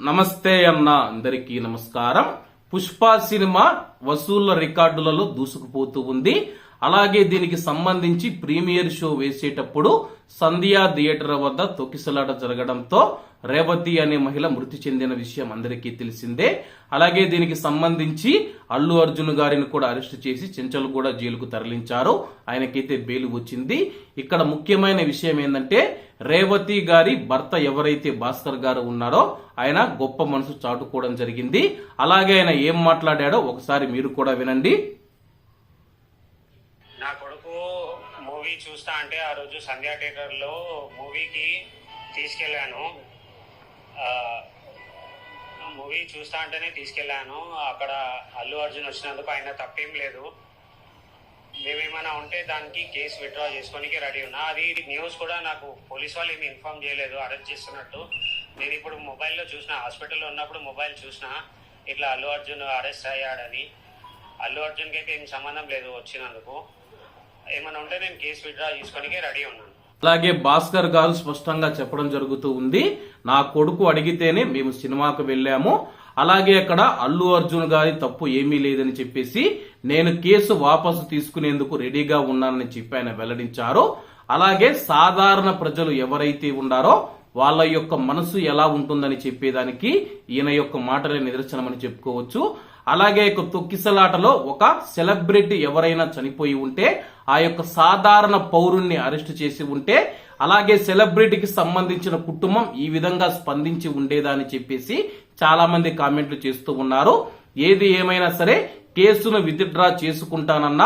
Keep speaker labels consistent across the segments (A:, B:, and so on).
A: నమస్తే అన్న అందరికీ నమస్కారం. పుష్ప సినిమా వసూళ్ళ రికార్డులలో దూసుకుపోతూ ఉంది. అలాగే దీనికి సంబంధించి ప్రీమియర్ షో వేసేటప్పుడు సంధ్యా థియేటర్ వద్ద తొక్కిసలాట జరగడంతో రేవతి అనే మహిళ మృతి చెందిన విషయం అందరికీ తెలిసిందే. అలాగే దీనికి సంబంధించి అల్లు అర్జున్ గారిని కూడా అరెస్ట్ చేసి చెంచల్గూడ జైలుకు తరలించారు. ఆయనకైతే బెయిల్ వచ్చింది. ఇక్కడ ముఖ్యమైన విషయం ఏంటంటే రేవతి గారి భర్త ఎవరైతే భాస్కర్ గారు ఉన్నారో ఆయన గొప్ప మనసు చాటుకోవడం జరిగింది. అలాగే ఆయన ఏం మాట్లాడాడో ఒకసారి మీరు కూడా వినండి.
B: నా కొడుకు మూవీ చూస్తా అంటే ఆ రోజు సంధ్యా థియేటర్లో మూవీకి తీసుకెళ్ళాను. మూవీ చూస్తా అంటేనే తీసుకెళ్ళాను. అక్కడ అల్లు అర్జున్ వచ్చినందుకు ఆయన తప్పేం లేదు. మేమేమైనా ఉంటే దానికి కేసు విత్డ్రా చేసుకోనికి రెడీ ఉన్నా. అది న్యూస్ కూడా నాకు పోలీస్ వాళ్ళు ఏమి ఇన్ఫార్మ్ చేయలేదు. అరెస్ట్ చేస్తున్నట్టు. నేను ఇప్పుడు మొబైల్లో చూసిన హాస్పిటల్లో ఉన్నప్పుడు మొబైల్ చూసిన. ఇట్లా అల్లు అర్జున్ అరెస్ట్ అయ్యాడని. అల్లు అర్జున్కి అయితే ఏం సంబంధం లేదు వచ్చినందుకు. ఏమైనా ఉంటే నేను కేసు విత్డ్రా చేసుకోనికి రెడీ ఉన్నాను.
A: అలాగే భాస్కర్ గారు స్పష్టంగా చెప్పడం జరుగుతూ ఉంది. నా కొడుకు అడిగితేనే మేము సినిమాకు వెళ్ళాము. అలాగే అక్కడ అల్లు అర్జున్ గారి తప్పు ఏమీ లేదని చెప్పేసి నేను కేసు వాపసు తీసుకునేందుకు రెడీగా ఉన్నానని చెప్పి ఆయన వెల్లడించారు. అలాగే సాధారణ ప్రజలు ఎవరైతే ఉన్నారో వాళ్ళ యొక్క మనసు ఎలా ఉంటుందని చెప్పేదానికి ఈయన యొక్క మాటలే నిదర్శనమని చెప్పుకోవచ్చు. అలాగే యొక్క తొక్కిసలాటలో ఒక సెలబ్రిటీ ఎవరైనా చనిపోయి ఉంటే ఆ యొక్క సాధారణ పౌరుణ్ణి అరెస్ట్ చేసి ఉంటే అలాగే సెలబ్రిటీకి సంబంధించిన కుటుంబం ఈ విధంగా స్పందించి ఉండేదని చెప్పేసి చాలా మంది కామెంట్లు చేస్తూ ఉన్నారు. ఏది ఏమైనా సరే కేసును విత్డ్రా చేసుకుంటానన్న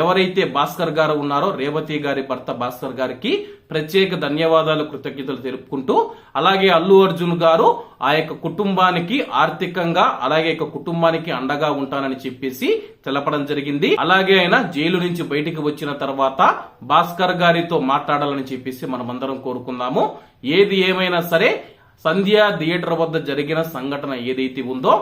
A: ఎవరైతే భాస్కర్ గారు ఉన్నారో రేవతి గారి భర్త భాస్కర్ గారికి ప్రత్యేక ధన్యవాదాలు కృతజ్ఞతలు తెలుపుకుంటూ అలాగే అల్లు అర్జున్ గారు ఆ యొక్క కుటుంబానికి ఆర్థికంగా అలాగే యొక్క కుటుంబానికి అండగా ఉంటానని చెప్పేసి తెలపడం జరిగింది. అలాగే ఆయన జైలు నుంచి బయటికి వచ్చిన తర్వాత భాస్కర్ గారితో మాట్లాడాలని చెప్పేసి మనమందరం కోరుకుందాము. ఏది ఏమైనా సరే సంధ్యా థియేటర్ వద్ద జరిగిన సంఘటన ఏదైతే ఉందో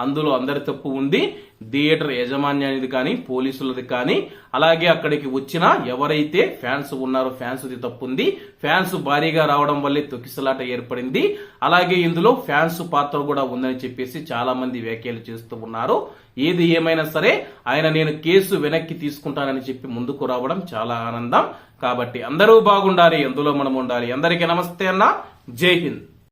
A: అందులో అందరి తప్పు ఉంది. థియేటర్ యజమాన్యానిది కానీ పోలీసులది కానీ. అలాగే అక్కడికి వచ్చిన ఎవరైతే ఫ్యాన్స్ ఉన్నారో ఫ్యాన్స్ది తప్పు ఉంది ఫ్యాన్స్ భారీగా రావడం వల్లే తొక్కిసలాట ఏర్పడింది. అలాగే ఇందులో ఫ్యాన్స్ పాత్ర కూడా ఉందని చెప్పేసి చాలా మంది వ్యాఖ్యలు చేస్తూ ఉన్నారు. ఏది ఏమైనా సరే ఆయన నేను కేసు వెనక్కి తీసుకుంటానని చెప్పి ముందుకు రావడం చాలా ఆనందం. కాబట్టి అందరూ బాగుండాలి ఎందులో మనం ఉండాలి అందరికీ నమస్తే అన్న. జై హింద్.